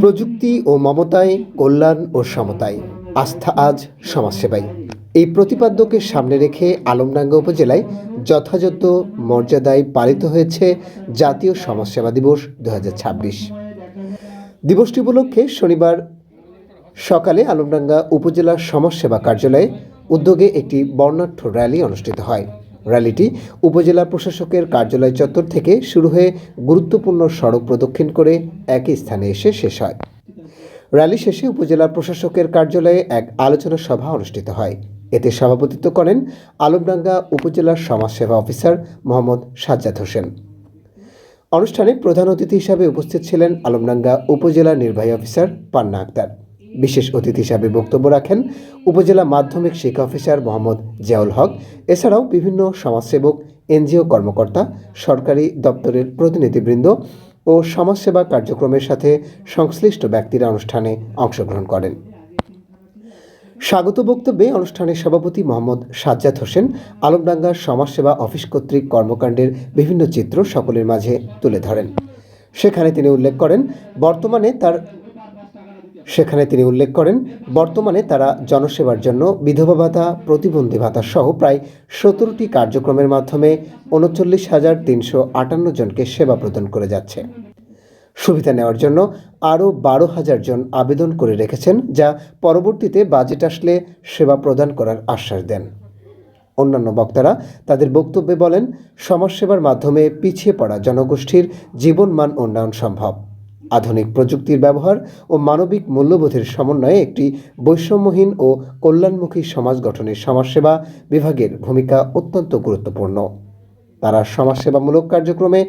প্রযুক্তি ও মমতায়, কল্যাণ ও সমতায়। আস্থা আজ সমাজসেবাই এই প্রতিপাদ্যকে সামনে রেখে আলমডাঙ্গা উপজেলায় যথাযথ মর্যাদায় পালিত হয়েছে জাতীয় সমাজসেবা দিবস দু হাজার ছাব্বিশ। দিবসটি উপলক্ষে শনিবার সকালে আলমডাঙ্গা উপজেলা সমাজসেবা কার্যালয়ে উদ্যোগে একটি বর্ণাঢ্য র্যালি অনুষ্ঠিত হয়। র্যালিটি উপজেলা প্রশাসকের কার্যালয় চত্বর থেকে শুরু হয়ে গুরুত্বপূর্ণ সড়ক প্রদক্ষিণ করে একই স্থানে এসে শেষ হয়। র্যালি শেষে উপজেলা প্রশাসকের কার্যালয়ে এক আলোচনা সভা অনুষ্ঠিত হয়। এতে সভাপতিত্ব করেন আলমডাঙ্গা উপজেলার সমাজসেবা অফিসার মোহাম্মদ সাজ্জাদ হোসেন। অনুষ্ঠানে প্রধান অতিথি হিসাবে উপস্থিত ছিলেন আলমডাঙ্গা উপজেলা নির্বাহী অফিসার পান্না আক্তার। বিশেষ অতিথি হিসাবে বক্তব্য রাখেন উপজেলা মাধ্যমিক শিক্ষা অফিসার মোহাম্মদ জিয়াউল হক। এছাড়াও বিভিন্ন সমাজসেবক, এনজিও কর্মকর্তা, সরকারি দপ্তরের প্রতিনিধিবৃন্দ ও সমাজসেবা কার্যক্রমের সাথে সংশ্লিষ্ট ব্যক্তিরা অনুষ্ঠানে অংশগ্রহণ করেন। স্বাগত বক্তব্যে অনুষ্ঠানের সভাপতি মোহাম্মদ সাজ্জাদ হোসেন। আলমডাঙ্গার সমাজসেবা অফিস কর্তৃক কর্মকাণ্ডের বিভিন্ন চিত্র সকলের মাঝে তুলে ধরেন। সেখানে তিনি উল্লেখ করেন, বর্তমানে তার সেখানে তিনি উল্লেখ করেন, বর্তমানে তারা জনসেবার জন্য বিধবা ভাতা, প্রতিবন্ধী ভাতা সহ প্রায় সতেরোটি কার্যক্রমের মাধ্যমে উনচল্লিশ হাজার তিনশো আটান্ন জনকে সেবা প্রদান করে যাচ্ছে। সুবিধা নেওয়ার জন্য আরও বারো হাজার জন আবেদন করে রেখেছেন, যা পরবর্তীতে বাজেট আসলে সেবা প্রদান করার আশ্বাস দেন। অন্যান্য বক্তারা তাদের বক্তব্যে বলেন, সমাজসেবার মাধ্যমে পিছিয়ে পড়া জনগোষ্ঠীর জীবনমান উন্নয়ন সম্ভব। আধুনিক প্রযুক্তির ব্যবহার ও মানবিক মূল্যবোধের সমন্বয়ে একটি বৈষম্যহীন ও কল্যাণমুখী সমাজ গঠনের সমাজসেবা বিভাগের ভূমিকা অত্যন্ত গুরুত্বপূর্ণ। তারা সমাজসেবামূলক কার্যক্রমে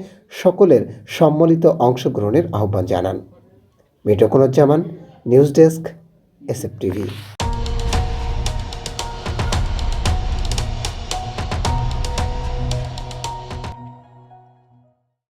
সকলের সম্মিলিত অংশগ্রহণের আহ্বান জানান। মিটকুনুজ্জামান, news desk S F TV.